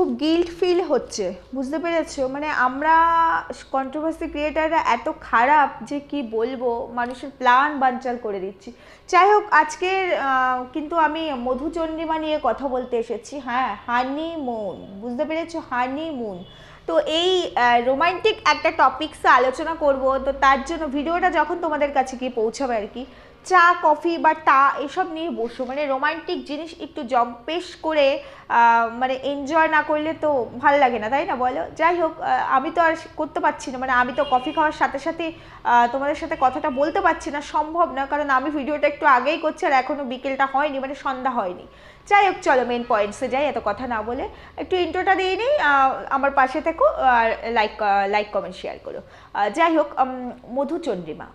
খুব guilt feel হচ্ছে, বুঝতে পেরেছ? মানে আমরা কন্ট্রোভার্সি ক্রিয়েটাররা এত খারাপ যে কি বলব? মানুষের প্ল্যান বানচাল করে দিচ্ছি। যাই হোক, আজকের কিন্তু আমি মধুচন্দ্রিমা নিয়ে কথা বলতে এসেছি। হ্যাঁ হানি মুন বুঝতে পেরেছ? হানি মুন তো এই রোমান্টিক একটা টপিকসে আলোচনা করব। তো তার জন্য ভিডিওটা যখন তোমাদের কাছে গিয়ে পৌঁছাবে আর কি চা, কফি বা তা এসব নিয়ে বসো। মানে রোমান্টিক জিনিস একটু জম্পেশ করে মানে এনজয় না করলে তো ভালো লাগে না, তাই না বলো? যাই হোক আমি তো আর করতে পারছি না। মানে আমি তো কফি খাওয়ার সাথে সাথে তোমাদের সাথে কথাটা বলতে পারছি না, সম্ভব না। কারণ আমি ভিডিওটা একটু আগেই করছি আর এখনও বিকেলটা হয়নি মানে সন্ধ্যা হয়নি। যাই হোক চলো মেন পয়েন্টসে যাই, এত কথা না বলে। একটু ইন্ট্রোটা দিয়ে নিই আমার পাশে থেকো, আর লাইক লাইক কমেন্ট শেয়ার করো। যাই হোক মধুচন্দ্রিমা।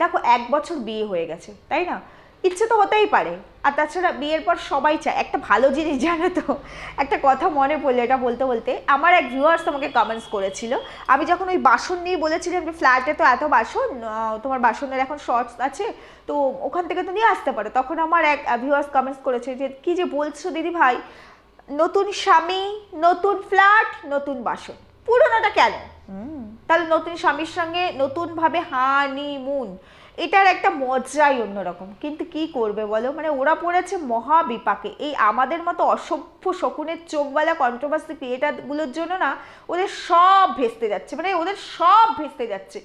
দেখো, এক বছর বিয়ে হয়ে গেছে, তাই না? ইচ্ছে তো হতেই পারে। আর তাছাড়া বিয়ের পর সবাই চায়। একটা ভালো জিনিস জানো তো? একটা কথা মনে পড়ল এটা বলতে বলতে। আমার এক ভিউয়ার্স তোমাকে কমেন্টস করেছিল। আমি যখন ওই বাসন নিয়ে বলেছিলাম যে ফ্ল্যাটে তো এত বাসন তোমার বাসনের এখন শর্টস আছে, তো ওখান থেকে তো নিয়ে আসতে পারো। তখন আমার এক ভিউয়ার্স কমেন্টস করেছে যে, কি যে বলছো দিদি ভাই? নতুন স্বামী, নতুন ফ্ল্যাট নতুন বাসন। পুরোনোটা কেন? তাহলে নতুন স্বামীর সঙ্গে নতুনভাবে হানিমুন এটার একটা মজাই অন্যরকম। কিন্তু কি করবে বলো? মানে ওরা পড়েছে মহাবিপাকে। এই আমাদের মতো অসভ্য শকুনের চোখওয়ালা কন্ট্রোভার্সি ক্রিয়েটারগুলোর জন্য না ওদের সব ভেস্তে যাচ্ছে। মানে ওদের সব ভেস্তে যাচ্ছে।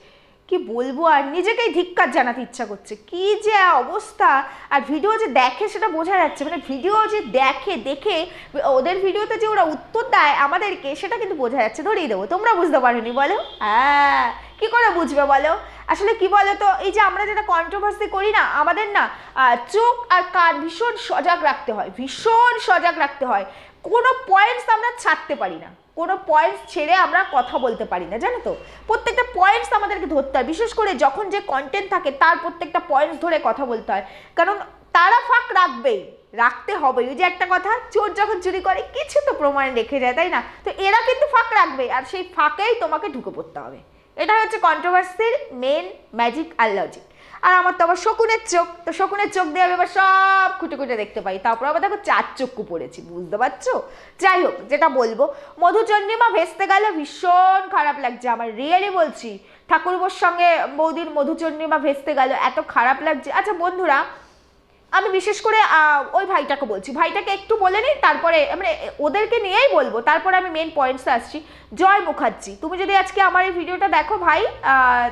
কি বলব? আর নিজেকেই ধিক্কার জানাতে ইচ্ছা করছে। কি যে অবস্থা? আর ভিডিও যে দেখে সেটা বোঝা যাচ্ছে। মানে ভিডিও যে দেখে দেখে ওদের ভিডিওতে যে ওরা উত্তর দেয় আমাদেরকে, সেটা কিন্তু বোঝা যাচ্ছে। ধরিয়ে দেবো। তোমরা বুঝতে পারোনি, বলো? হ্যাঁ। কি করে বুঝবে, বলো? আসলে কি বলো তো এই যে আমরা যেটা কন্ট্রোভার্সি করি না, আমাদের না চোখ আর কান ভীষণ সজাগ রাখতে হয়। ভীষণ সজাগ রাখতে হয়। কোনো পয়েন্টস আমরা ছাড়তে পারি না। কোনো পয়েন্টস ছেড়ে আমরা কথা বলতে পারি না, জানো তো? প্রত্যেকটা পয়েন্টস আমাদেরকে ধরতে হয়। বিশেষ করে যখন যে কন্টেন্ট থাকে, তার প্রত্যেকটা পয়েন্টস ধরে কথা বলতে হয়। কারণ তারা ফাঁক রাখবেই। রাখতে হবে ওই যে একটা কথা, চোর যখন চুরি করে, কিছু তো প্রমাণ রেখে যায়, তাই না? তো এরা কিন্তু ফাঁক রাখবে, আর সেই ফাঁকেই তোমাকে ঢুকে পড়তে হবে। এটা হচ্ছে কন্ট্রোভার্সির মেন ম্যাজিক আর লজিক আর আমার তো আবার শকুনের চোখ। তো শকুনের চোখ দিয়ে আমি আবার সব খুঁটে খুঁটে দেখতে পাই। তারপর আবার দেখো চার চক্ষু পড়েছি, বুঝতে পারছ? যাই হোক, যেটা বলব, মধুচন্দ্রিমা ভেস্তে গেলে ভীষণ খারাপ লাগছে। আমার রিয়েলি বলছি, ঠাকুরবোর সঙ্গে বৌদির মধুচন্দ্রিমা ভেস্তে গেল, এত খারাপ লাগছে। আচ্ছা বন্ধুরা আমি বিশেষ করে ওই ভাইটাকে বলছি। ভাইটাকে একটু বলে নিই, তারপরে মানে ওদেরকে নিয়েই বলব। তারপরে আমি মেন পয়েন্টসে আসছি। জয় মুখার্জি, তুমি যদি আজকে আমার এই ভিডিওটা দেখো ভাই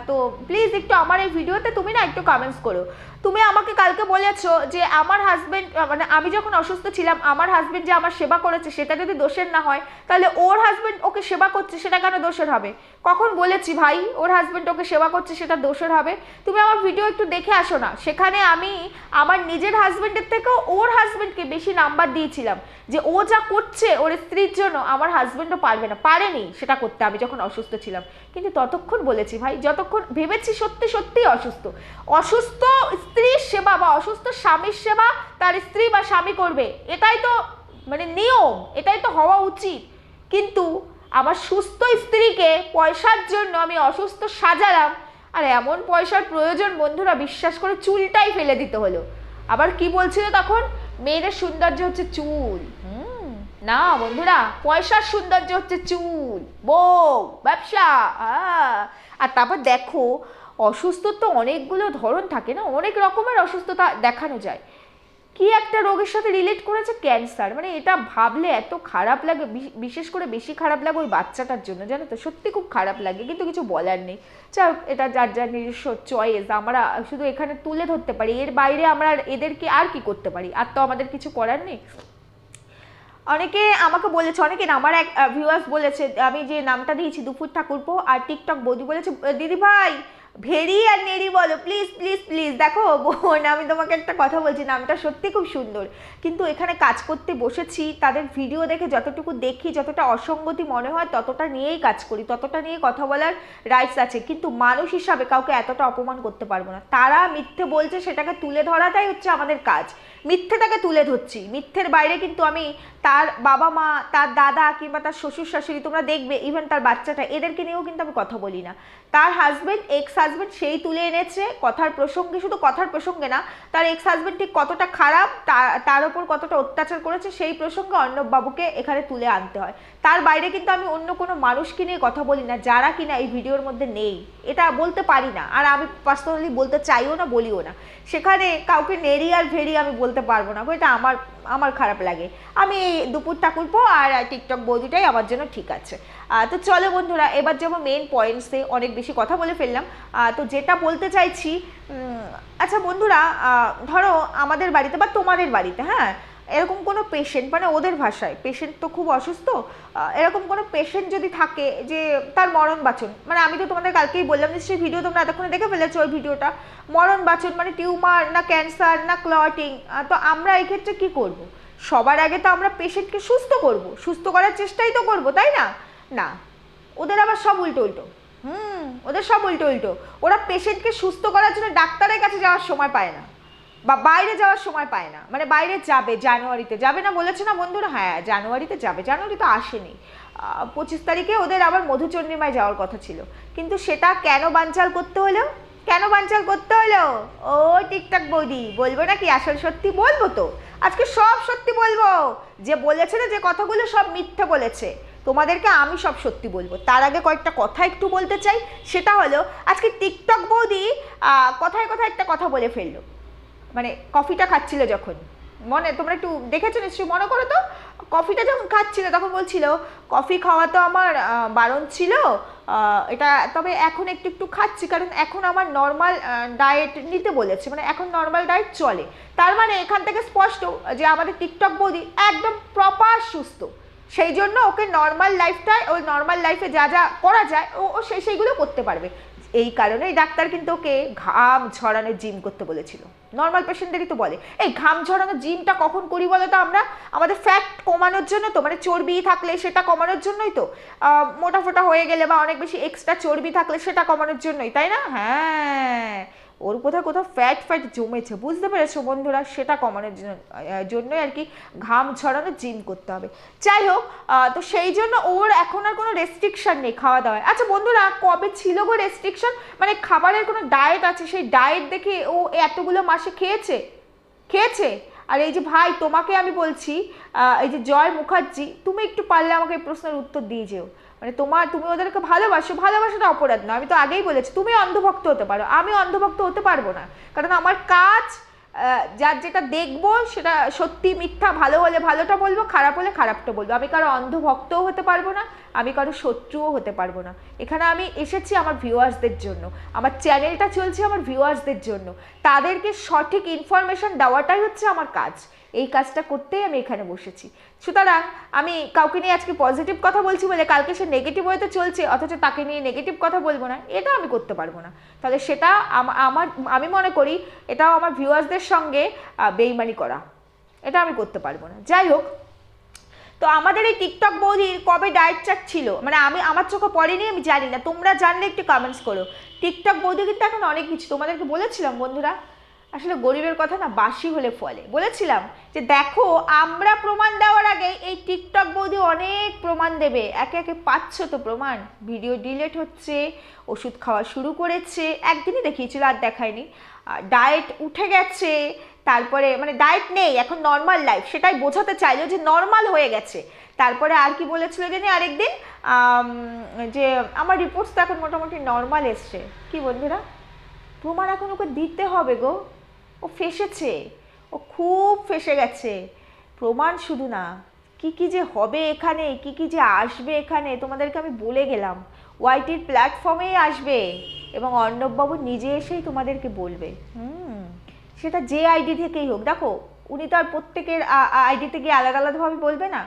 তো প্লিজ একটু আমার এই ভিডিওতে তুমি না একটু কমেন্টস করো। তুমি আমাকে কালকে বলেছ যে আমার হাজবেন্ড মানে আমি যখন অসুস্থ ছিলাম, আমার হাজবেন্ড যে আমার সেবা করেছে, সেটা যদি দোষের না হয়, তাহলে ওর হাজবেন্ড ওকে সেবা করছে, সেটা কেন দোষের হবে? কখন বলেছি ভাই, ওর হাজবেন্ড ওকে সেবা করছে, সেটা দোষের হবে? তুমি আমার ভিডিও একটু দেখে আসো না। সেখানে আমি আমার নিজের হাজবেন্ডের থেকেও ওর হাজবেন্ডকে বেশি নাম্বার দিয়েছিলাম। যে ও যা করছে ওর স্ত্রীর জন্য আমার হাজব্যান্ডও পারবে না। পারেনি সেটা করতে আমি যখন অসুস্থ ছিলাম। কিন্তু ততক্ষণ বলেছি ভাই, যতক্ষণ ভেবেছি সত্যি সত্যিই অসুস্থ। অসুস্থ স্ত্রীর সেবা বা অসুস্থ স্বামীর সেবা তার স্ত্রী বা স্বামী করবে, এটাই তো মানে নিয়ম, এটাই তো হওয়া উচিত। কিন্তু আমার সুস্থ স্ত্রীকে পয়সার জন্য আমি অসুস্থ সাজালাম, আর এমন পয়সার প্রয়োজন বন্ধুরা বিশ্বাস করে চুলটাই ফেলে দিতে হলো। আবার কি বলছিল তখন? মেয়েদের সৌন্দর্য হচ্ছে চুল। না বন্ধুরা পয়সার সৌন্দর্য হচ্ছে চুল বউ ব্যবসা। আর তারপর দেখো অসুস্থর তো অনেকগুলো ধরন থাকে না অনেক রকমের অসুস্থতা দেখানো যায়। কি একটা রোগের সাথে রিলেট করেছে? ক্যান্সার মানে এটা ভাবলে এত খারাপ লাগে বিশেষ করে বেশি খারাপ লাগে ওই বাচ্চাটার জন্য জানো তো? সত্যি খুব খারাপ লাগে কিন্তু কিছু বলার নেই। হোক, এটা যার যার নিজস্ব চয়েস আমরা শুধু এখানে তুলে ধরতে পারি এর বাইরে আমরা এদেরকে আর কি করতে পারি? আর তো আমাদের কিছু করার নেই? অনেকে আমাকে বলেছে, অনেকে না, আমার এক ভিউয়ার্স বলেছে, আমি যে নামটা দিয়েছি, দুপুর ঠাকুরপো, আর টিকটক বৌদি বলেছে দিদি ভাই ভেরি আর নেরি বলো প্লিজ প্লিজ প্লিজ দেখো, বোন, আমি তোমাকে একটা কথা বলছি, নামটা সত্যি খুব সুন্দর। কিন্তু এখানে কাজ করতে বসেছি, তাদের ভিডিও দেখে যতটুকু দেখি, যতটা অসঙ্গতি মনে হয়, ততটা নিয়েই কাজ করি, ততটা নিয়ে কথা বলার রাইটস আছে। কিন্তু মানুষ হিসাবে কাউকে এতটা অপমান করতে পারব না। তারা মিথ্যে বলছে, সেটাকে তুলে ধরাটাই হচ্ছে আমাদের কাজ। মিথ্যেটাকে তুলে ধরছি। মিথ্যের বাইরে কিন্তু আমি তার বাবা মা, তার দাদা কিংবা তার শ্বশুর শাশুড়ি তোমরা দেখবে ইভেন তার বাচ্চাটা, এদেরকে নিয়েও কিন্তু আমি কথা বলি না। তার হাজবেন্ড এক্স হাজবেন্ড সেই তুলে এনেছে। কথার প্রসঙ্গে, শুধু কথার প্রসঙ্গে না, তার এক্স হাজবেন্ড ঠিক কতটা খারাপ তার ওপর কতটা অত্যাচার করেছে, সেই প্রসঙ্গে অর্ণব বাবুকে এখানে তুলে আনতে হয়। তার বাইরে কিন্তু আমি অন্য কোনো মানুষকে নিয়ে কথা বলি না, যারা কিনা এই ভিডিওর মধ্যে নেই। এটা বলতে পারি না, আর আমি পার্সোনালি বলতে চাইও না, বলিও না। সেখানে কাউকে নেরি আর ভেরি আমি বলতে পারব না এটা আমার আমার খারাপ লাগে। আমি দুপুর ঠাকুরপো আর টিকটক বৌদিটাই আমার জন্য ঠিক আছে। তো চলো বন্ধুরা, এবার যাব মেন পয়েন্টসে অনেক বেশি কথা বলে ফেললাম। তো যেটা বলতে চাইছি আচ্ছা বন্ধুরা ধরো আমাদের বাড়িতে বা তোমাদের বাড়িতে হ্যাঁ? এরকম কোনো পেশেন্ট মানে ওদের ভাষায় পেশেন্ট তো খুব অসুস্থ এরকম কোনো পেশেন্ট যদি থাকে যে তার মরণ বাচন মানে আমি তো তোমাদের কালকেই বললাম যে সেই ভিডিও তোমরা এতক্ষণে দেখে ফেলেছো ওই ভিডিওটা মরণ বাচন মানে টিউমার না ক্যান্সার না ক্লটিং তো আমরা এই ক্ষেত্রে কি করব? সবার আগে তো আমরা পেশেন্টকে সুস্থ করব, সুস্থ করার চেষ্টাই তো করব, তাই না? না, ওদের আবার সব উল্টো উল্টো, হুম, ওদের সব উল্টো উল্টো, ওরা পেশেন্টকে সুস্থ করার জন্য ডাক্তারের কাছে যাওয়ার সময় পায় না। বা বাইরে যাওয়ার সময় পায় না। মানে বাইরে যাবে জানুয়ারিতে। যাবে না বলেছে না বন্ধুরা? হ্যাঁ জানুয়ারিতে যাবে। জানুয়ারি তো আসেনি। পঁচিশ তারিখে ওদের আবার মধুচন্দ্রিমায় যাওয়ার কথা ছিল। কিন্তু সেটা কেন বানচাল করতে হলো? কেন বানচাল করতে হলো? ও টিকটক বৌদি, বলব নাকি? আসল সত্যি বলব তো? আজকে সব সত্যি বলব। যে বলেছে না যে কথাগুলো সব মিথ্যে বলেছে। তোমাদেরকে আমি সব সত্যি বলব। তার আগে কয়েকটা কথা একটু বলতে চাই। সেটা হলো, আজকে টিকটক বৌদি কথায় কথায় একটা কথা বলে ফেলল। মানে কফিটা খাচ্ছিল যখন? মনে তোমরা একটু দেখেছ নিশ্চয়ই, মনে করো তো? কফিটা যখন খাচ্ছিল, তখন বলছিল, কফি খাওয়া তো আমার বারণ ছিল এটা তবে এখন একটু একটু খাচ্ছি, কারণ এখন আমার নর্মাল ডায়েট নিতে বলেছে মানে এখন নর্মাল ডায়েট চলে। তার মানে এখান থেকে স্পষ্ট যে আমাদের টিকটক বৌদি একদম প্রপার সুস্থ। সেই জন্য ওকে নর্মাল লাইফটায় ওই নর্মাল লাইফে যা যা করা যায়, ও সেই সেইগুলো করতে পারবে। এই কারণে ডাক্তার কিন্তু ওকে ঘাম ঝরানো জিম করতে বলেছিল। নর্মাল পেশেন্টদেরই তো বলে, এই ঘাম ঝরানোর জিমটা কখন করি বলো তো আমরা? আমাদের ফ্যাট কমানোর জন্য তো মানে চর্বি থাকলে সেটা কমানোর জন্যই তো। মোটা ফোটা হয়ে গেলে বা অনেক বেশি এক্সট্রা চর্বি থাকলে সেটা কমানোর জন্যই, তাই না? হ্যাঁ। ওর কোথাও কোথাও ফ্যাট ফ্যাট জমেছে, বুঝতে পেরেছ বন্ধুরা? সেটা কমানোর জন্য জন্যই আর কি ঘাম ছড়ানো জিম করতে হবে। যাই হোক তো সেই জন্য ওর এখন আর কোনো রেস্ট্রিকশন নেই খাওয়া দাওয়ায়। আচ্ছা বন্ধুরা, কবে ছিল গো রেস্ট্রিকশন মানে খাবারের কোনো ডায়েট আছে? সেই ডায়েট দেখে ও এতগুলো মাসে খেয়েছে? খেয়েছে? আর এই যে ভাই, তোমাকে আমি বলছি এই যে জয় মুখার্জি, তুমি একটু পারলে আমাকে এই প্রশ্নের উত্তর দিয়ে যেও। মানে তোমার, তুমি ওদেরকে ভালোবাসো, ভালোবাসাটা অপরাধ না আমি তো আগেই বলেছি, তুমি অন্ধভক্ত হতে পারো। আমি অন্ধভক্ত হতে পারব না। কারণ আমার কাজ যার যেটা দেখব, সেটা সত্যি মিথ্যা, ভালো হলে ভালোটা বলব, খারাপ হলে খারাপটা বলব। আমি কারও অন্ধভক্তও হতে পারব না, আমি কারও শত্রুও হতে পারব না। এখানে আমি এসেছি আমার ভিউয়ার্সদের জন্য। আমার চ্যানেলটা চলছে আমার ভিউয়ার্সদের জন্য। তাদেরকে সঠিক ইনফরমেশন দেওয়াটাই হচ্ছে আমার কাজ। এই কাজটা করতেই আমি এখানে বসেছি। সুতরাং আমি কাউকে নিয়ে আজকে পজিটিভ কথা বলছি বলে কালকে সে নেগেটিভ হয়তো চলছে, অথচ তাকে নিয়ে নেগেটিভ কথা বলব না এটা আমি করতে পারব না। তাহলে সেটা আমার, আমি মনে করি এটাও আমার ভিউয়ার্সদের সঙ্গে বেইমানি করা। এটা আমি করতে পারব না। যাই হোক, তো আমাদের এই টিকটক বৌদির কবে ডায়েট চার্ট ছিল? মানে আমি, আমার চোখে পড়েনি, আমি জানি না। তোমরা জানলে একটু কমেন্টস করো। টিকটক বৌদি কিন্তু এখন অনেক কিছু, তোমাদেরকে বলেছিলাম বন্ধুরা। আসলে গরিবের কথা না, বাসি হলে ফলে। বলেছিলাম যে দেখো, আমরা প্রমাণ দেওয়ার আগে এই টিকটক বৌদি অনেক প্রমাণ দেবে। একে একে পাচ্ছ তো প্রমাণ। ভিডিও ডিলেট হচ্ছে, ওষুধ খাওয়া শুরু করেছে, একদিনই দেখিয়েছিল, আর দেখায়নি। ডায়েট উঠে গেছে, তারপরে মানে ডায়েট নেই, এখন নর্মাল লাইফ সেটাই বোঝাতে চাইলো যে নর্মাল হয়ে গেছে। তারপরে আর কি বলেছিল জানি? আরেকদিন যে আমার রিপোর্টস তো এখন মোটামুটি নর্মাল এসছে। কি বন্ধুরা প্রমাণ এখন ওকে দিতে হবে গো। ও ফেসেছে, ও খুব ফেসে গেছে। প্রমাণ শুধু না, কি কি যে হবে এখানে, কি কি যে আসবে এখানে, তোমাদেরকে আমি বলে গেলাম। ওয়াইটির প্ল্যাটফর্মেই আসবে এবং অর্ণববাবু নিজে এসেই তোমাদেরকে বলবে। হুম, সেটা যে আইডি থেকেই হোক। দেখো, উনি তো আর প্রত্যেকের আইডিতে গিয়ে আলাদা আলাদাভাবে বলবে না।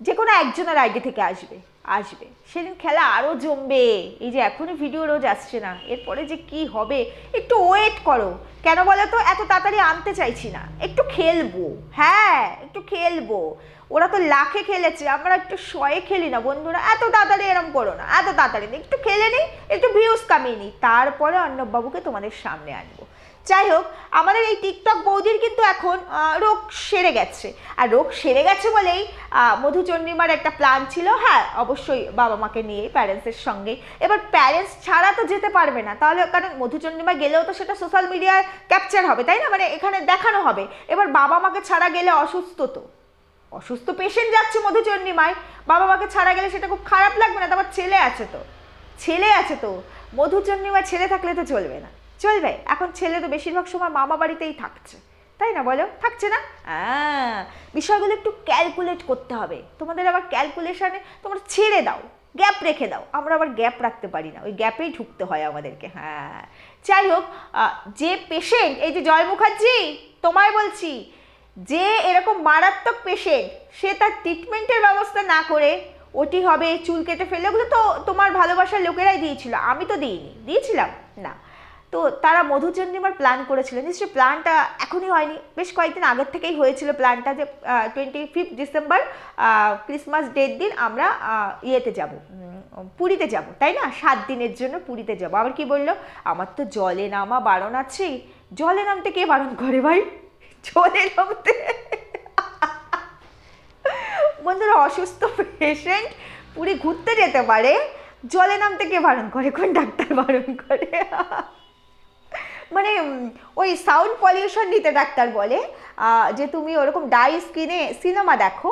যে কোনো একজনের আইডি থেকে আসবে। আসবে। সেদিন খেলা আরও জমবে। এই যে এখনই ভিডিও রোজ আসছে না। এরপরে যে কি হবে? একটু ওয়েট করো। কেন বলো তো? এত তাড়াতাড়ি আনতে চাইছি না। একটু খেলব। হ্যাঁ একটু খেলব। ওরা তো লাখে খেলেছে। আমরা একটু শয়ে খেলি না, বন্ধুরা। এত তাড়াতাড়ি এরম করো না। এত তাড়াতাড়ি। একটু খেলে নিই, একটু ভিউজ কামিয়ে নিই। তারপরে অর্ণববাবুকে তোমাদের সামনে আনব। যাই হোক, আমাদের এই টিকটক বৌদির কিন্তু এখন রোগ সেরে গেছে। আর রোগ সেরে গেছে বলেই মধুচন্দ্রিমার একটা প্ল্যান ছিল। হ্যাঁ অবশ্যই বাবা মাকে নিয়ে প্যারেন্টসের সঙ্গে। এবার প্যারেন্টস ছাড়া তো যেতে পারবে না। তাহলে, কারণ মধুচন্দ্রিমা গেলেও তো সেটা সোশ্যাল মিডিয়ায় ক্যাপচার হবে, তাই না? মানে এখানে দেখানো হবে। এবার বাবা মাকে ছাড়া গেলে অসুস্থ তো। অসুস্থ পেশেন্ট যাচ্ছে মধুচন্দ্রিমায়। বাবা মাকে ছাড়া গেলে সেটা খুব খারাপ লাগবে না, তারপর ছেলে আছে তো। ছেলে আছে তো। বা ছেলে থাকলে তো চলবে না। চলবে। এখন ছেলে তো বেশিরভাগ সময় মামা বাড়িতেই থাকছে। তাই না বলো? থাকছে না? হ্যাঁ। বিষয়গুলো একটু ক্যালকুলেট করতে হবে। তোমাদের আবার ক্যালকুলেশনে তোমরা ছেড়ে দাও গ্যাপ রেখে দাও। আমরা আবার গ্যাপ রাখতে পারি না। ওই গ্যাপেই ঢুকতে হয় আমাদেরকে। হ্যাঁ। যাই হোক যে পেশেন্ট এই যে জয় মুখার্জি তোমায় বলছি যে এরকম মারাত্মক পেশেন্ট সে তার ট্রিটমেন্টের ব্যবস্থা না করে ওটি হবে চুল কেটে ফেললে ওগুলো তো তোমার ভালোবাসার লোকেরাই দিয়েছিল। আমি তো দিইনি। দিয়েছিলাম? না। তো তারা মধুচন্দ্রিমার প্ল্যান করেছিলেন। নিশ্চয়ই প্ল্যানটা এখনই হয়নি। বেশ কয়েকদিন আগের থেকেই হয়েছিল প্ল্যানটা যে টোয়েন্টি ফিফথ ডিসেম্বর ক্রিসমাস ডের দিন আমরা ইয়েতে যাব। পুরীতে যাব, তাই না? সাত দিনের জন্য পুরীতে যাব। আবার কি বলল? আমার তো জলে নামা বারণ আছে জলে নামতে কে বারণ করে ভাই? জলে নামতে বন্ধুরা, অসুস্থ পেশেন্ট পুরী ঘুরতে যেতে পারে। জলে নামতে কে বারণ করে? কোন ডাক্তার বারণ করে? মানে ওই সাউন্ড পলিউশন নিতে ডাক্তার বলে যে তুমি ওরকম ডাই স্ক্রিনে সিনেমা দেখো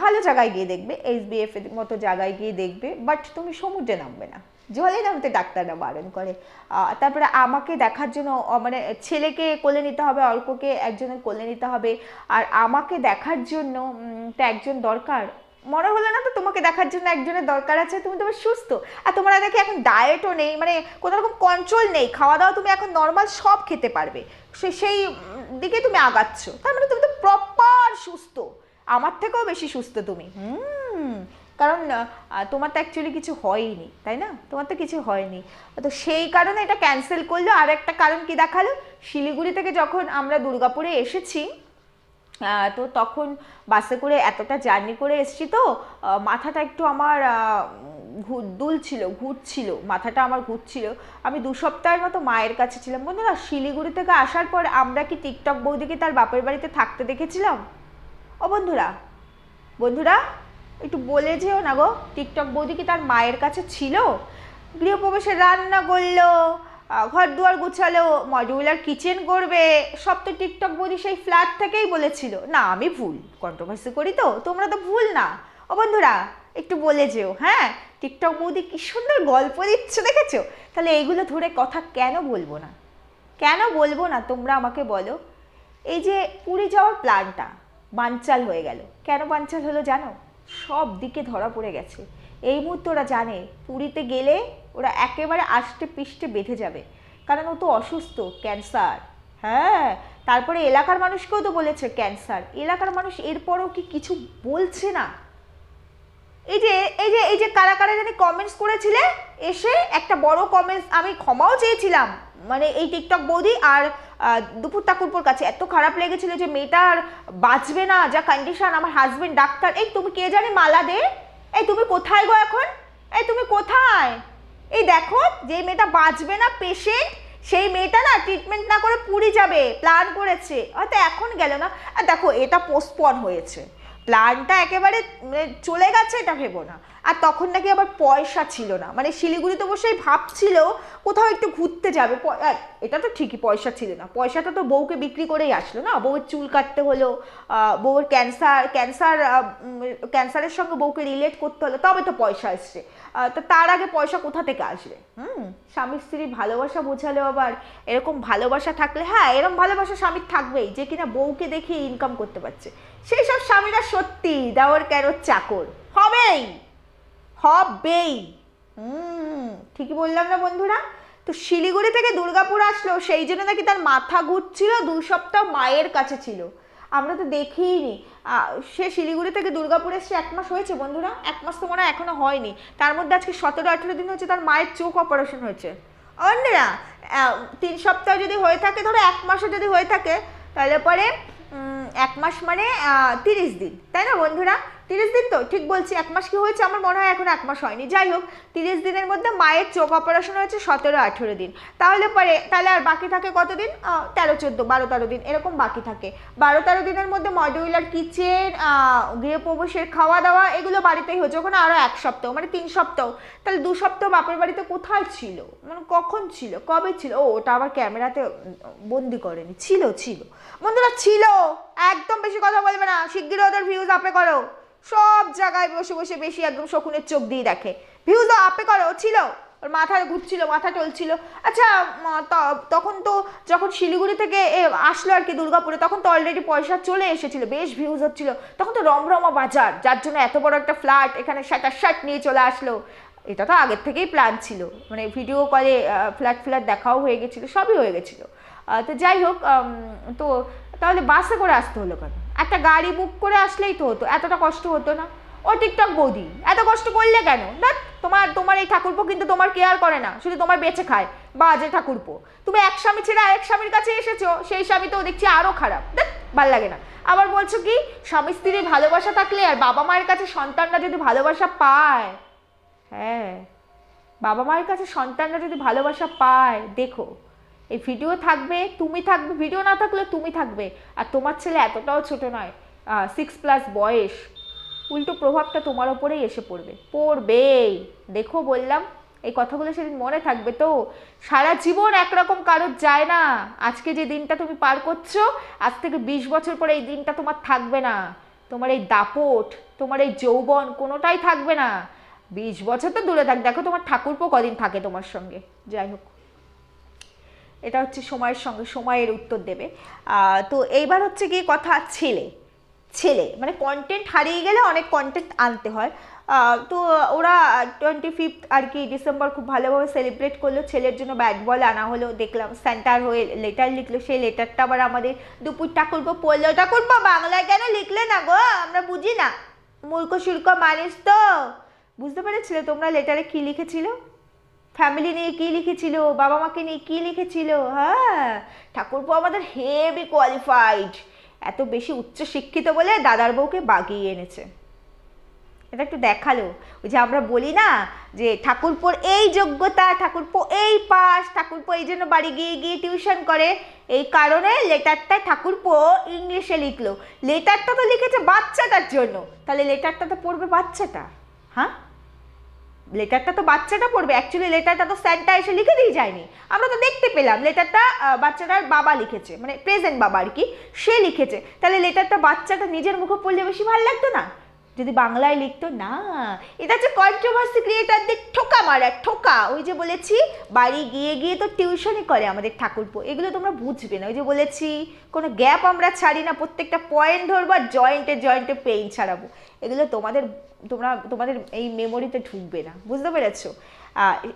ভালো জায়গায় গিয়ে দেখবে এইচবিএফ এর মতো জায়গায় গিয়ে দেখবে বাট তুমি সমুদ্রে নামবে না। জলে নামতে ডাক্তাররা বারণ করে। তারপরে আমাকে দেখার জন্য মানে ছেলেকে কোলে নিতে হবে, অল্পকে একজনের কোলে নিতে হবে, আর আমাকে দেখার জন্য একজন দরকার মনে হলো না তো তোমাকে দেখার জন্য একজনের দরকার আছে, তুমি তোমার সুস্থ। আর তোমার দেখি এখন ডায়েটও নেই মানে কোনো রকম কন্ট্রোল নেই, খাওয়া দাওয়া তুমি এখন নর্মাল সব খেতে পারবে। সে- সেই দিকে তুমি আগাচ্ছ। তার মানে তুমি তো প্রপার সুস্থ। আমার থেকেও বেশি সুস্থ তুমি। হুম, কারণ তোমার তো অ্যাকচুয়ালি কিছু হয়নি, তাই না? তোমার তো কিছু হয়নি। তো সেই কারণে এটা ক্যান্সেল করল। আর একটা কারণ কি দেখাল? শিলিগুড়ি থেকে যখন আমরা দুর্গাপুরে এসেছি তো তখন বাসে করে এতটা জার্নি করে এসেছি তো মাথাটা একটু আমার দুলছিল ঘুরছিল, মাথাটা আমার ঘুরছিল। আমি দু সপ্তাহের মতো মায়ের কাছে ছিলাম। বন্ধুরা, শিলিগুড়ি থেকে আসার পর আমরা কি টিকটক বৌদিকে তার বাপের বাড়িতে থাকতে দেখেছিলাম? ও বন্ধুরা বন্ধুরা, একটু বলে যেও না গো টিকটক বৌদি কি তার মায়ের কাছে ছিল? গৃহপ্রবেশে রান্না করল ঘর দুয়ার গুছালো মডিউলার কিচেন করবে, সব তো টিকটক বৌদি সেই ফ্ল্যাট থেকেই বলেছিল। না, আমি ভুল কন্ট্রোভার্সি করি তো, তোমরা তো ভুল না। ও বন্ধুরা, একটু বলে যেও হ্যাঁ? টিকটক বৌদি কি সুন্দর গল্প দিচ্ছে, দেখেছ? তাহলে এইগুলো ধরে কথা কেন বলব না? কেন বলব না, তোমরা আমাকে বলো। এই যে পুরী যাওয়ার প্ল্যানটা বানচাল হয়ে গেল। কেন বানচাল হলো জানো? সব দিকে ধরা পড়ে গেছে। এই মুহূর্তে ওরা জানে, পুরীতে গেলে ওরা একেবারে আষ্টে পিষ্টে বেঁধে যাবে। কারণ ও তো অসুস্থ, ক্যান্সার। হ্যাঁ তারপরে এলাকার মানুষকেও তো বলেছে ক্যান্সার। এলাকার মানুষ এরপরও কি কিছু বলছে না? এই যে এই যে এই যে কারা কারা জানি কমেন্টস করেছিলে, এসে একটা বড় কমেন্টস আমি ক্ষমাও চেয়েছিলাম। মানে এই টিকটক বৌদি আর দুপুর তাকুরপুর কাছে। এত খারাপ লেগেছিল যে মেয়েটার বাঁচবে না, যা কন্ডিশন আমার হাজবেন্ড ডাক্তার। এই তুমি কে জানি মালা দে এই তুমি কোথায় গো এখন? এই তুমি কোথায়? এই দেখো, যে মেয়েটা বাঁচবে না পেশেন্ট সেই মেয়েটা না ট্রিটমেন্ট না করে পুরী যাবে প্ল্যান করেছে। হয়তো এখন গেল না। আর দেখো, এটা পোস্টপন হয়েছে। প্ল্যানটা একেবারে মানে চলে গেছে এটা ভেবো না। আর তখন নাকি আবার পয়সা ছিল না। মানে শিলিগুড়িতে বসেই ভাবছিল কোথাও একটু ঘুরতে যাবে। এটা তো ঠিকই, পয়সা ছিল না। পয়সাটা তো বউকে বিক্রি করেই আসলো না? বউয়ের চুল কাটতে হলো বউয়ের ক্যান্সার ক্যান্সার ক্যান্সারের সঙ্গে বউকে রিলেট করতে হলো, তবে তো পয়সা এসছে। তো তার আগে পয়সা কোথা থেকে আসবে? হুম, স্বামী স্ত্রীর ভালোবাসা বোঝালেও আবার। এরকম ভালোবাসা থাকলে হ্যাঁ এরকম ভালোবাসা স্বামীর থাকবেই, যে কিনা বউকে দেখে ইনকাম করতে পারছে। সেই সব স্বামীরা সত্যি দেওয়ার কেন চাকর, হবেই। হবেই হুম ঠিকই বললাম না বন্ধুরা? তো শিলিগুড়ি থেকে দুর্গাপুর আসলো সেই জন্য নাকি তার মাথা ঘুরছিল দু সপ্তাহ মায়ের কাছে ছিল। আমরা তো দেখিইনি আহ, সে শিলিগুড়ি থেকে দুর্গাপুর এসে এক মাস হয়েছে বন্ধুরা? এক মাস তো মনে হয় এখনও হয়নি। তার মধ্যে আজকে সতেরো আঠেরো দিন হচ্ছে তার মায়ের চোখ অপারেশন হয়েছে। অন্যরা তিন সপ্তাহ যদি হয়ে থাকে ধরো এক মাসও যদি হয়ে থাকে তাহলে পরে এক মাস মানে তিরিশ দিন। তাই না বন্ধুরা? তিরিশ দিন তো, ঠিক বলছি, এক মাস কি হয়েছে আমার মনে হয় এখন এক মাস হয়নি। যাই হোক, তিরিশ দিনের মধ্যে মায়ের চোখ অপারেশন হয়েছে সতেরো, আঠেরো দিন। তাহলে পরে, তাহলে আর বাকি থাকে কতদিন? তেরো, চোদ্দ, বারো, তেরো দিন, এরকম বাকি থাকে। বারো, তেরো দিনের মধ্যে মডিউলার কিচেন গৃহপ্রবেশের খাওয়া দাওয়া এগুলো বাড়িতেই হচ্ছে ওখানে আরও এক সপ্তাহ মানে তিন সপ্তাহ। তাহলে দু সপ্তাহ বাপের বাড়িতে কোথায় ছিল? মানে কখন ছিল? কবে ছিল? ও, ওটা আবার ক্যামেরাতে বন্দি করেনি। ছিল ছিল। বন্ধুরা, ছিল। একদম বেশি কথা বলবে না। শিগগিরই ওদের ভিউজ আপে করো। সব জায়গায় বসে বসে বেশি একদম শকুনের চোখ দিয়ে দেখে। ভিউজ আপে করো ছিল। ওর মাথা ঘুরছিল, মাথা টলছিল। আচ্ছা তখন তো যখন শিলিগুড়ি থেকে আসলো আর কি দুর্গাপুরে, তখন তো অলরেডি পয়সা চলে এসেছিল, বেশ ভিউজ হচ্ছিল। তখন তো রমরমা বাজার, যার জন্য এত বড় একটা ফ্ল্যাট এখানে শাটার শার্ট নিয়ে চলে আসলো। এটা তো আগের থেকেই প্ল্যান ছিল। মানে ভিডিও কলে ফ্ল্যাট ফ্ল্যাট দেখাও হয়ে গেছিল, সবই হয়ে গেছিল। তো যাই হোক তো তাহলে বাসে করে আসতে হলো কেন? একটা গাড়ি বুক করে আসলেই তো হতো, এতটা কষ্ট হতো না। ও টিকটক বৌদি, এত কষ্ট করলে কেন? না তোমার তোমার এই ঠাকুরপো কিন্তু তোমার কেয়ার করে না, শুধু তোমার বেঁচে খায় বাজে ঠাকুরপো। তুমি এক স্বামী ছেড়ে আরেক স্বামীর কাছে এসেছ, সেই স্বামী তো দেখছি আরও খারাপ। দেখ, ভালো লাগে না। আবার বলছো কি, স্বামী স্ত্রীর ভালোবাসা থাকলে আর বাবা মায়ের কাছে সন্তানরা যদি ভালোবাসা পায় হ্যাঁ বাবা মায়ের কাছে সন্তানরা যদি ভালোবাসা পায়, দেখো। এই ভিডিও থাকবে, তুমি থাকবে ভিডিও না থাকলে তুমি থাকবে। আর তোমার ছেলে এতটাও ছোট নয় সিক্স প্লাস বয়স। উল্টো প্রভাবটা তোমার ওপরেই এসে পড়বে। পড়বেই। দেখো বললাম, এই কথাগুলো সেদিন মনে থাকবে তো। সারা জীবন একরকম কারোর যায় না। আজকে যে দিনটা তুমি পার করছ, আজ থেকে বিশ বছর পরে এই দিনটা তোমার থাকবে না। তোমার এই দাপট, তোমার এই যৌবন কোনোটাই থাকবে না। বিশ বছর তো দূরে থাক। দেখো তোমার ঠাকুরপো কদিন থাকে তোমার সঙ্গে। যাই হোক। এটা হচ্ছে সময়ের সঙ্গে সময়ের উত্তর দেবে। তো এইবার হচ্ছে কি কথা ছেলে। ছেলে মানে কন্টেন্ট হারিয়ে গেলে অনেক কন্টেন্ট আনতে হয়। তো ওরা টোয়েন্টি ফিফথ আর কি ডিসেম্বর খুব ভালোভাবে সেলিব্রেট করল। ছেলের জন্য ব্যাট বল আনা হলো। দেখলাম সেন্টার হয়ে লেটার লিখলো। সেই লেটারটা আবার আমাদের দুপুর ঠাকুরপো পড়ল। ঠাকুরপো বাংলায় কেন লিখলে না গো? আমরা বুঝি না। মূর্খ শুল্ক মানুষ তো। বুঝতে পেরেছিলে তোমরা লেটারে কি লিখেছিল? ফ্যামিলি নিয়ে কি লিখেছিল? বাবা মাকে নিয়ে কি লিখেছিল? হ্যাঁ ঠাকুরপো আমাদের হেভি কোয়ালিফাইড এত বেশি উচ্চ শিক্ষিত বলে দাদার বউকে বাগিয়ে এনেছে। এটা একটু দেখাল। ওই যে আমরা বলি না যে ঠাকুরপোর এই যোগ্যতা, ঠাকুরপো এই পাস ঠাকুরপো এই জন্য বাড়ি গিয়ে গিয়ে টিউশন করে। এই কারণে লেটারটা ঠাকুরপো ইংলিশে লিখলো। লেটারটা তো লিখেছে বাচ্চাটার জন্য। তাহলে লেটারটা তো পড়বে বাচ্চাটা। হ্যাঁ? লেটারটা তো বাচ্চাটা পড়বে। অ্যাকচুয়ালি লেটারটা তো স্যান্টা এসে লিখে দিয়ে যায়নি। আমরা তো দেখতে পেলাম লেটারটা বাচ্চাটার বাবা লিখেছে মানে প্রেজেন্ট বাবা আর কি, সে লিখেছে। তাহলে লেটারটা বাচ্চাটা নিজের মুখে পড়লে বেশি ভালো লাগতো না? যদি বাংলায় লিখতো, না। এটা হচ্ছে কন্ট্রোভার্সি ক্রিয়েটারদের ঠোকা মারা, ঠোকা। ওই যে বলেছি, বাড়ি গিয়ে গিয়ে তো টিউশনই করে আমাদের ঠাকুরপো। এগুলো তোমরা বুঝবে না। ওই যে বলেছি, কোনো গ্যাপ আমরা ছাড়ি না, প্রত্যেকটা পয়েন্ট ধরবো আর জয়েন্টে জয়েন্টে পেইন ছাড়াবো। এগুলো তোমাদের, তোমরা, তোমাদের এই মেমোরিতে ঢুকবে না। বুঝতে পেরেছ?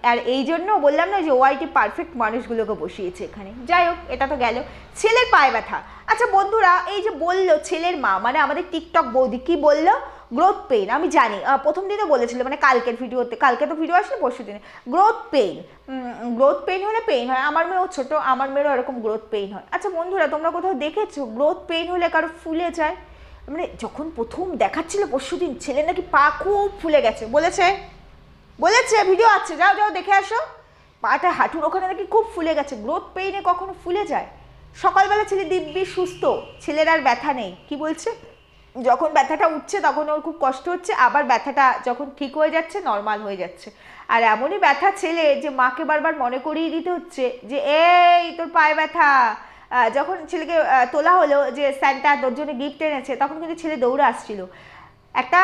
আর এই জন্য বললাম না যে ওআইটি পারফেক্ট মানুষগুলোকে বসিয়েছে এখানে। যাই হোক, এটা তো গেল। ছেলের পায়ে ব্যথা। আচ্ছা বন্ধুরা, এই যে বলল ছেলের মা মানে আমাদের টিকটক বৌদি, কি বলল? গ্রোথ পেইন আমি জানি প্রথম দিনে বলেছিল মানে কালকের ভিডিওতে কালকে তো ভিডিও আসলে পরশু দিনে। গ্রোথ পেইন গ্রোথ পেইন হলে পেইন হয়, আমার মেয়েও ছোট, আমার মেয়েরও এরকম গ্রোথ পেইন হয়। আচ্ছা বন্ধুরা, তোমরা কোথাও দেখেছ গ্রোথ পেইন হলে কারও ফুলে যায়? মানে যখন প্রথম দেখাচ্ছিল পরশু দিন, ছেলে নাকি পা খুব ফুলে গেছে, বলেছে? বলেছে ভিডিও আছে, যাও যাও, দেখে আসো। পাটা হাঁটুর ওখানে নাকি খুব ফুলে গেছে গ্রোথ পেইনে কখনো ফুলে যায়? সকালবেলা ছেলে দিব্যি, সুস্থ, ছেলের আর ব্যথা নেই, কি বলছে? যখন ব্যথাটা উঠছে তখন ওর খুব কষ্ট হচ্ছে, আবার ব্যথাটা যখন ঠিক হয়ে যাচ্ছে নর্মাল হয়ে যাচ্ছে। আর এমনই ব্যথা ছেলে যে মাকে বারবার মনে করিয়ে দিতে হচ্ছে যে, এই, তোর পায়ে ব্যথা। যখন ছেলেকে তোলা হলো যে, স্যান্টা তোর জন্য গিফট এনেছে, তখন কিন্তু ছেলে দৌড়ে আসছিল। একটা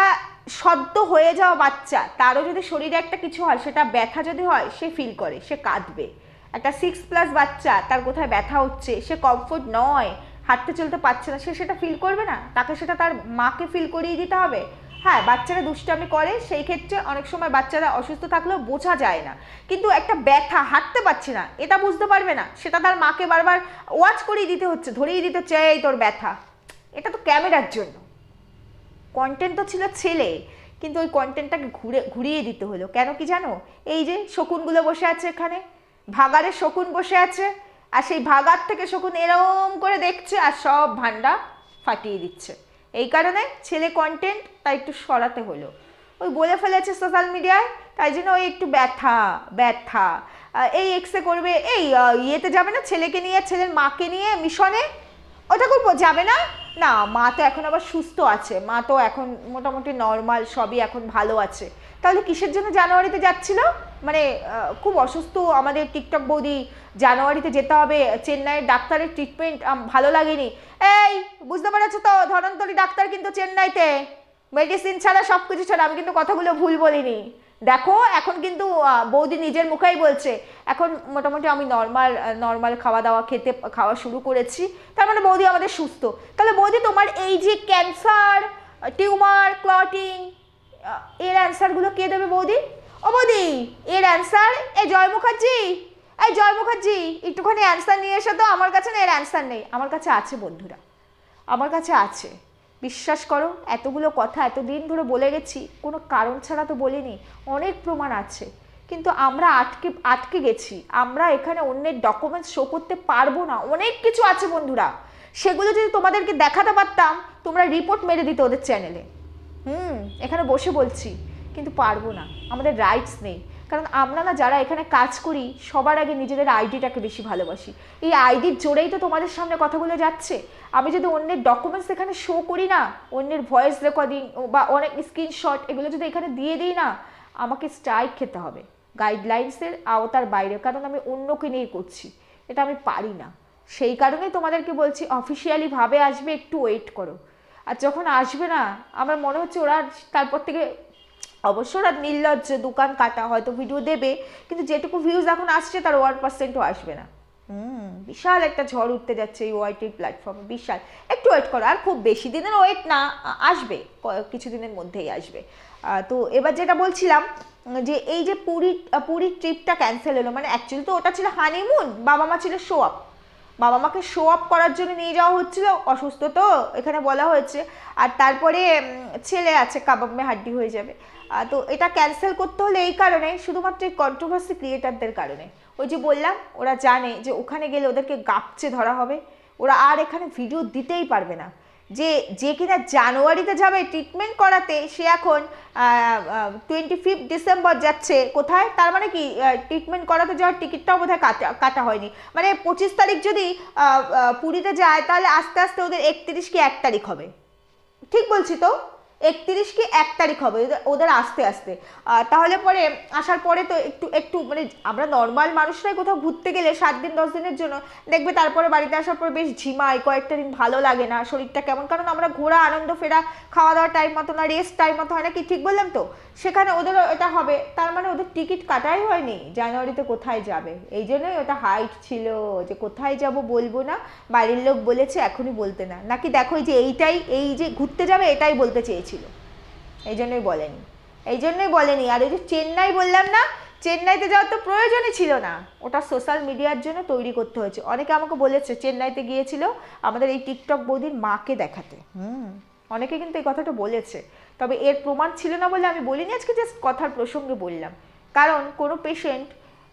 সদ্য হয়ে যাওয়া বাচ্চা, তারও যদি শরীরে একটা কিছু হয়, সেটা ব্যথা যদি হয়, সে ফিল করে, সে কাঁদবে। একটা সিক্স প্লাস বাচ্চা, তার কোথায় ব্যথা হচ্ছে, সে কমফোর্ট নয়। হাঁটতে চলতে পারছে না, সে সেটা ফিল করবে না, তাকে সেটা তার মাকে ফিল করিয়ে দিতে হবে। হ্যাঁ বাচ্চারা দুষ্টামি করে, সেই ক্ষেত্রে অনেক সময় বাচ্চারা অসুস্থ থাকলেও বোঝা যায় না। কিন্তু একটা ব্যথা, হাঁটতে পারছে না, এটা বুঝতে পারবে না, সেটা তার মাকে বারবার ওয়াচ করিয়ে দিতে হচ্ছে, ধরিয়ে দিতে হচ্ছে, এই তোর ব্যথা। এটা তো ক্যামেরার জন্য। কন্টেন্ট তো ছিল ছেলে, কিন্তু ওই কন্টেন্টটাকে ঘুরে, ঘুরিয়ে দিতে হলো। কেন কি জানো? এই যে শকুনগুলো বসে আছে এখানে ভাগারে শকুন বসে আছে আর সেই ভাগার থেকে শকুন এরম করে দেখছে আর সব ভান্ডা ফাটিয়ে দিচ্ছে। এই কারণে ছেলে কন্টেন্ট তাই একটু সরাতে হলো। ওই বলে ফেলেছে সোশ্যাল মিডিয়ায় তাই জন্য ওই একটু ব্যথা ব্যথা। এই এক্সে করবে, এই ইয়েতে যাবে না, ছেলেকে নিয়ে, ছেলের মাকে নিয়ে, মিশনে। ওটা করব, যাবে না? না, মা তো এখন আবার সুস্থ আছে, মা তো এখন মোটামুটি নর্মাল সবই এখন ভালো আছে। তাহলে কিসের জন্য জানুয়ারিতে যাচ্ছিল? মানে খুব অসুস্থ আমাদের টিকটক বৌদি জানুয়ারিতে যেতে হবে, চেন্নাইয়ের ডাক্তারের ট্রিটমেন্ট ভালো লাগেনি। এই, বুঝতে পেরেছ তো, ধনন্তরী ডাক্তার কিন্তু চেন্নাইতে। মেডিসিন ছাড়া সব কিছু ছাড়া, আমি কিন্তু কথাগুলো ভুল বলিনি। দেখো, এখন কিন্তু বৌদি নিজের মুখেই বলছে, এখন মোটামুটি আমি নর্মাল নর্মাল খাওয়া দাওয়া খেতে, খাওয়া শুরু করেছি। তার মানে বৌদি আমাদের সুস্থ। তাহলে বৌদি, তোমার এই যে ক্যান্সার টিউমার ক্লটিং এর অ্যান্সারগুলো কে দেবে বৌদি? ও বৌদি, এর অ্যান্সার এই জয় মুখার্জি। এই জয় মুখার্জি, একটুখানি অ্যান্সার নিয়ে এসো তো, আমার কাছে না এর অ্যান্সার নেই। আমার কাছে আছে বন্ধুরা। আমার কাছে আছে। বিশ্বাস করো, এতগুলো কথা এতদিন ধরে বলে গেছি, কোনো কারণ ছাড়া তো বলিনি, অনেক প্রমাণ আছে। কিন্তু আমরা আটকে আটকে গেছি। আমরা এখানে অন্যের ডকুমেন্টস শো করতে পারব না। অনেক কিছু আছে বন্ধুরা। সেগুলো যদি তোমাদেরকে দেখাতে পারতাম, তোমরা রিপোর্ট মেরে দিতে ওদের চ্যানেলে এখানে বসে বলছি, কিন্তু পারব না, আমাদের রাইটস নেই। কারণ আমরা না যারা এখানে কাজ করি, সবার আগে নিজেদের আইডিটাকে বেশি ভালোবাসি। এই আইডির জোরেই তো তোমাদের সামনে কথাগুলো যাচ্ছে। আমি যদি অন্যের ডকুমেন্টস এখানে শো করি না, অন্যের ভয়েস রেকর্ডিং বা অনেক স্ক্রিনশট এগুলো যদি এখানে দিয়ে দিই না, আমাকে স্ট্রাইক খেতে হবে। গাইডলাইন্সের আওতার বাইরে, কারণ আমি অন্যকে নিয়ে করছি। এটা আমি পারি না। সেই কারণেই তোমাদেরকে বলছি অফিসিয়ালি ভাবে আসবে, একটু ওয়েট করো। আর যখন আসবে না, আমার মনে হচ্ছে ওরা তারপর থেকে অবশ্য ওরা নির্লজ্জ, দোকান কাটা, হয়তো ভিডিও দেবে, কিন্তু যেটুকু ভিউজ এখন আসছে, তার ওয়ান পার্সেন্টও আসবে না। হুম, বিশাল একটা ঝড় উঠতে যাচ্ছে এই ওয়াইটির প্ল্যাটফর্মে বিশাল। একটু ওয়েট করো, আর খুব বেশি দিনের ওয়েট না, আসবে কিছুদিনের মধ্যেই আসবে। তো এবার যেটা বলছিলাম, যে এই যে পুরী পুরীর ট্রিপটা ক্যান্সেল হলো মানে অ্যাকচুয়ালি তো ওটা ছিল হানিমুন বাবা মা ছিল শো আপ বাবা মাকে শো আপ করার জন্য নিয়ে যাওয়া হচ্ছিল, অসুস্থ তো, এখানে বলা হয়েছে। আর তারপরে ছেলে আছে, কাবাব মে হাড্ডি হয়ে যাবে। তো এটা ক্যান্সেল করতে হলে এই কারণে, শুধুমাত্র এই কন্ট্রোভার্সি ক্রিয়েটারদের কারণে। ওই যে বললাম, ওরা জানে যে ওখানে গেলে ওদেরকে গাপচে ধরা হবে। ওরা আর এখানে ভিডিও দিতেই পারবে না। যে যে কিনা জানুয়ারিতে যাবে ট্রিটমেন্ট করাতে, সে এখন টোয়েন্টি ফিফথ ডিসেম্বর যাচ্ছে। কোথায়? তার মানে কি ট্রিটমেন্ট করাতে যাওয়ার টিকিটটাও বোধহয় কাটা কাটা হয়নি। মানে পঁচিশ তারিখ যদি পুরীতে যায়, তাহলে আস্তে আস্তে ওদের একত্রিশ কি এক তারিখ হবে। ঠিক বলছি তো? একত্রিশ কি এক তারিখ হবে, ওদের- ওদের আসতে আসতে। তাহলে পরে আসার পরে তো একটু একটু মানে আমরা নর্মাল মানুষরাই কোথাও ঘুরতে গেলে সাত দিন, দশ দিনের জন্য দেখবে তারপরে বাড়িতে আসার পর বেশ ঝিমাই কয়েকটা দিন ভালো লাগে না শরীরটা কেমন। কারণ আমরা ঘোরা, আনন্দ, ফেরা খাওয়া দাওয়া টাইম মতো না রেস্ট টাইম মতো হয় না কি? ঠিক বললাম তো? সেখানে ওদেরও এটা হবে। তার মানে ওদের টিকিট কাটাই হয়নি। জানুয়ারিতে কোথায় যাবে? এই জন্যই ওটা হাইট ছিল যে কোথায় যাব বলব না। বাড়ির লোক বলেছে, এখনই বলতে না। নাকি দেখো যে এইটাই, এই যে ঘুরতে যাবে এটাই বলতে চেয়েছিল এই জন্যই বলেনি। এই জন্যই বলেনি। আর ওই যে চেন্নাই বললাম না, চেন্নাইতে যাওয়ার তো প্রয়োজনই ছিল না। ওটা সোশ্যাল মিডিয়ার জন্য তৈরি করতে হয়েছে। অনেকে আমাকে বলেছে, চেন্নাইতে গিয়েছিল আমাদের এই টিকটক বৌদির মাকে দেখাতে। হুম, অনেকে কিন্তু এই কথাটা বলেছে। তবে এর প্রমাণ ছিল না বলে আমি বলিনি, আজকে জাস্ট কথার প্রসঙ্গে বললাম। কারণ কোনো পেশেন্ট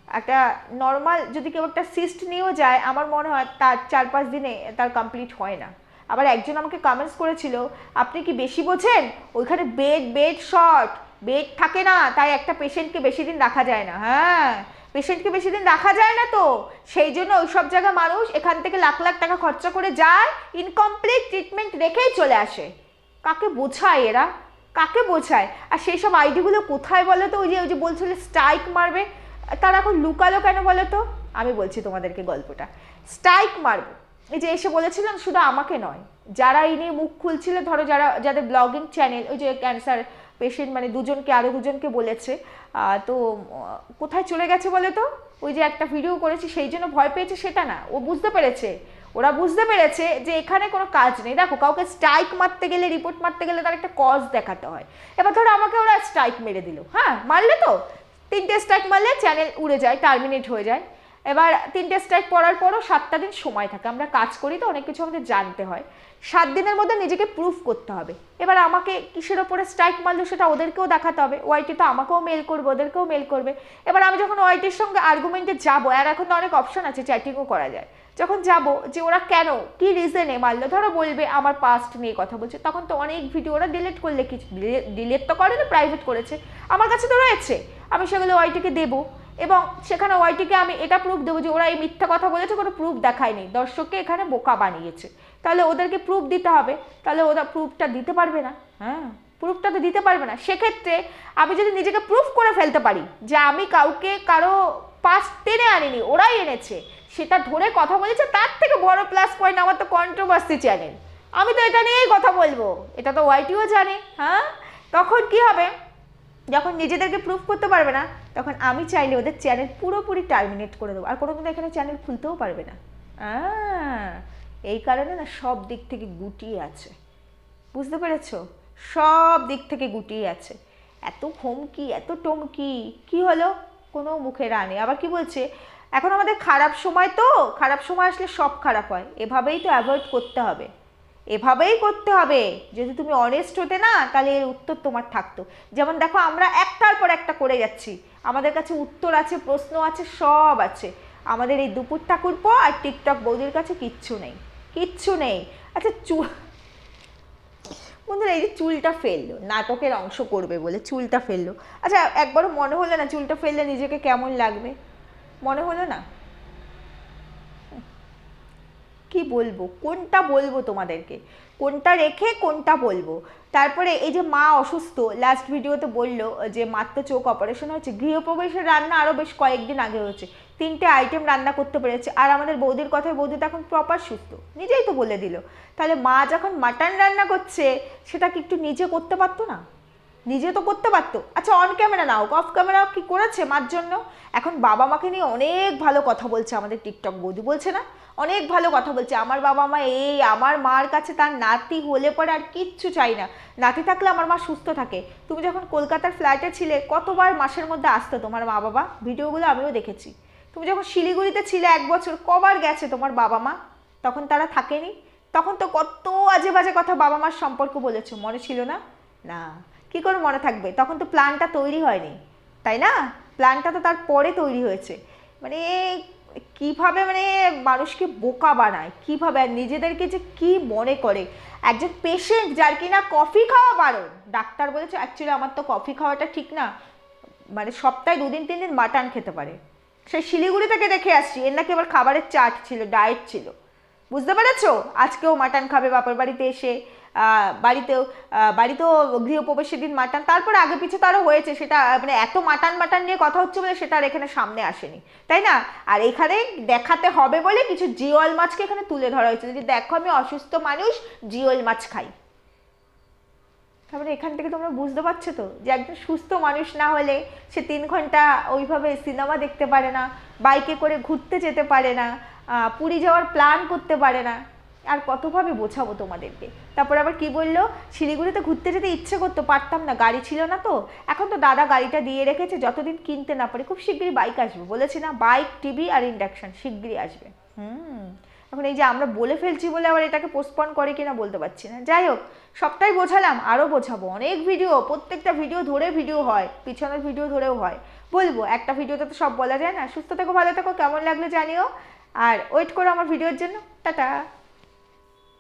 একটা নর্মাল যদি কেউ একটা সিস্ট নিয়েও যায়, আমার মনে হয় তার চার পাঁচ দিনে তার কমপ্লিট হয় না। আবার একজন আমাকে কমেন্টস করেছিল, আপনি কি বেশি বোঝেন? ওইখানে বেড বেড শর্ট বেড থাকে না, তাই একটা পেশেন্টকে বেশি দিন রাখা যায় না। হ্যাঁ পেশেন্টকে বেশি দিন রাখা যায় না তো, সেই জন্য ওই সব জায়গায় মানুষ এখান থেকে লাখ লাখ টাকা খরচা করে যায় ইনকমপ্লিট ট্রিটমেন্ট রেখেই চলে আসে। কাকে বোঝায় এরা? কাকে বোঝায়? আর সেই সব আইডিগুলো কোথায় বলো তো? ওই যে ওই যে বলছিল স্ট্রাইক মারবে, তারা এখন লুকালো কেন বলো তো? আমি বলছি তোমাদেরকে গল্পটা। স্ট্রাইক মারবো। এই যে এসে বলেছিলাম শুধু আমাকে নয়, যারা এই নিয়ে মুখ খুলছিল, ধরো যারা, যাদের ব্লগিং চ্যানেল ওই যে ক্যান্সার পেশেন্ট মানে দুজনকে আরও দুজনকে বলেছে তো কোথায় চলে গেছে বলে তো? ওই যে একটা ভিডিও করেছি, সেই জন্য ভয় পেয়েছে সেটা না, ও বুঝতে পেরেছে, ওরা বুঝতে পেরেছে যে এখানে কোনো কাজ নেই। দেখো, কাউকে স্ট্রাইক মারতে গেলে রিপোর্ট মারতে গেলে তার একটা কজ দেখাতে হয়। এবার ধরো আমাকে ওরা স্ট্রাইক মেরে দিল হ্যাঁ মারলে তো? তিনটে স্ট্রাইক মারলে চ্যানেল উড়ে যায় টার্মিনেট হয়ে যায়। এবার তিনটে স্ট্রাইক পড়ার পরও সাতটা দিন সময় থাকে। আমরা কাজ করি তো, অনেক কিছু আমাদের জানতে হয়। সাত দিনের মধ্যে নিজেকে প্রুফ করতে হবে। এবার আমাকে কিসের ওপরে স্ট্রাইক মারলো সেটা ওদেরকেও দেখাতে হবে। ওয়াইটি তো আমাকেও মেল করবে, ওদেরকেও মেল করবে। এবার আমি যখন ওয়াইটির সঙ্গে আর্গুমেন্টে যাব, আর এখন তো অনেক অপশন আছে চ্যাটিংও করা যায়। যখন যাব যে ওরা কেন, কি রিজনে মারলো, ধরো বলবে আমার পাস্ট নিয়ে কথা বলছে, তখন তো অনেক ভিডিও ওরা ডিলিট করলে কিছু ডিলিট তো করে না প্রাইভেট করেছে। আমার কাছে তো রয়েছে। আমি সেগুলো ওয়াইটিকে দেবো। এবং সেখানে ওয়াইটিকে আমি এটা প্রুফ দেবো যে ওরা এই মিথ্যা কথা বলেছে, কোনো প্রুফ দেখায়নি। দর্শককে এখানে বোকা বানিয়েছে। তাহলে ওদেরকে প্রুফ দিতে হবে। তাহলে ওরা প্রুফটা দিতে পারবে না। হ্যাঁ প্রুফটা তো দিতে পারবে না। সেক্ষেত্রে আমি যদি নিজেকে প্রুফ করে ফেলতে পারি যে আমি কাউকে কারও পাস টেনে আনিনি, ওরাই এনেছে, সেটা ধরে কথা বলেছে, তার থেকে বড় প্লাস পয়েন্ট আমার তো কন্ট্রোভার্সি চ্যানেল আমি তো এটা নিয়েই কথা বলব। এটা তো ওয়াইটিও জানে হ্যাঁ? তখন কি হবে? যখন নিজেদেরকে প্রুফ করতে পারবে না তখন আমি চাইলে ওদের চ্যানেল পুরোপুরি টার্মিনেট করে দেবো। আর কোনো কিন্তু এখানে চ্যানেল খুলতেও পারবে না। এই কারণে না সব দিক থেকে গুটিয়ে আছে। বুঝতে পেরেছ? সব দিক থেকে গুটিয়ে আছে। এত হুমকি, এত টমকি, কি হলো? কোনো মুখে রানে। আবার কি বলছে? এখন আমাদের খারাপ সময় তো, খারাপ সময় আসলে সব খারাপ হয়। এভাবেই তো অ্যাভয়েড করতে হবে। এভাবেই করতে হবে। যদি তুমি অনেস্ট হতে না, তাহলে এর উত্তর তোমার থাকতো। যেমন দেখো, আমরা একটার পর একটা করে যাচ্ছি। আমাদের কাছে উত্তর আছে, প্রশ্ন আছে, সব আছে। আমাদের এই দুপুর ঠাকুরপো আর টিকটক বৌদির কাছে কিচ্ছু নেই। কিচ্ছু নেই। আচ্ছা চুল বন্ধুরা, এই যে চুলটা ফেলল, নাটকের অংশ করবে বলে চুলটা ফেলল। আচ্ছা একবারও মনে হলো না চুলটা ফেললে নিজেকে কেমন লাগবে? মনে হলো না? কি বলব? কোনটা বলব তোমাদেরকে? কোনটা রেখে কোনটা বলব? তারপরে এই যে মা অসুস্থ লাস্ট ভিডিওতে বলল যে তো চোখ অপারেশন হয়েছে গৃহপ্রবেশের রান্না আরও বেশ কয়েকদিন আগে হয়েছে। তিনটে আইটেম রান্না করতে পেরেছে। আর আমাদের বৌদির কথায় বৌদি তো এখন প্রপার সুস্থ। নিজেই তো বলে দিল। তাহলে মা যখন মাটন রান্না করছে, সেটা কি একটু নিজে করতে পারতো না? নিজে তো করতে পারতো। আচ্ছা অন ক্যামেরা নাও অফ ক্যামেরা কি করেছে মার জন্য? এখন বাবা মাকে নিয়ে অনেক ভালো কথা বলছে আমাদের টিকটক বৌদি, বলছে না? অনেক ভালো কথা বলছে। আমার বাবা মা এই, আমার মার কাছে তার নাতি হলে পরে আর কিচ্ছু চাই না। নাতি থাকলে আমার মা সুস্থ থাকে। তুমি যখন কলকাতার ফ্ল্যাটে ছিলে, কতবার মাসের মধ্যে আসতো তোমার মা বাবা? ভিডিওগুলো আমিও দেখেছি। তুমি যখন শিলিগুড়িতে ছিলে এক বছর, কবার গেছে তোমার বাবা মা? তখন তারা থাকেনি? তখন তো কত আজে বাজে কথা বাবা মার সম্পর্ক বলেছ, মনে ছিল না? না। কি করে মনে থাকবে? তখন তো প্ল্যানটা তৈরি হয়নি, তাই না? প্ল্যানটা তো তার পরে তৈরি হয়েছে। মানে কীভাবে মানে মানুষকে বোকা বানায়? কীভাবে আর নিজেদেরকে যে কি মনে করে? একজন পেশেন্ট যার কিনা কফি খাওয়া বারণ। ডাক্তার বলেছে অ্যাকচুয়ালি আমার তো কফি খাওয়াটা ঠিক না। মানে সপ্তাহে দুদিন, তিন দিন মাটন খেতে পারে। সেই শিলিগুড়ি থেকে দেখে আসছি, এর নাকি আবার খাবারের চাট ছিল ডায়েট ছিল। বুঝতে পেরেছ? আজকেও মাটন খাবে বাপের বাড়িতে এসে। বাড়িতেও বাড়িতেও গৃহপ্রবেশের দিন মাটান। তারপরে আগে পিছে তারও হয়েছে, সেটা মানে এত মাটান মাটান নিয়ে কথা হচ্ছে বলে সেটা আর এখানে সামনে আসেনি। তাই না? আর এখানে দেখাতে হবে বলে কিছু জিওল মাছকে এখানে তুলে ধরা হয়েছে। যে দেখো আমি অসুস্থ মানুষ, জিওল মাছ খাই। তারপরে এখান থেকে তোমরা বুঝতে পারছ তো, যে একজন সুস্থ মানুষ না হলে সে তিন ঘণ্টা ওইভাবে সিনেমা দেখতে পারে না, বাইকে করে ঘুরতে যেতে পারে না পুরী যাওয়ার প্ল্যান করতে পারে না। আর কতভাবে বোঝাবো তোমাদেরকে? তারপর আবার কি বলল? শিলিগুড়িতে ঘুরতে যেতে ইচ্ছে করতো, পারতাম না, গাড়ি ছিল না তো। এখন তো দাদা গাড়িটা দিয়ে রেখেছে, যতদিন কিনতে না পারে খুব শিগগিরই বাইক আসবে। বলেছি না বাইক টিভি আর ইন্ডাকশন শিগগিরই আসবে। হুম। এখন এই যে আমরা বলে ফেলছি বলে আবার এটাকে পোস্টপন করে কিনা বলতে পারছি না। যাই হোক, সবটাই বোঝালাম, আরও বোঝাবো। অনেক ভিডিও প্রত্যেকটা ভিডিও ধরে ভিডিও হয়, পিছনের ভিডিও ধরেও হয়। বলব, একটা ভিডিওতে তো সব বলা যায় না। সুস্থ থেকো, ভালো থেকো, কেমন লাগল জানিও। আর ওয়েট করো আমার ভিডিওর জন্য। টাটা।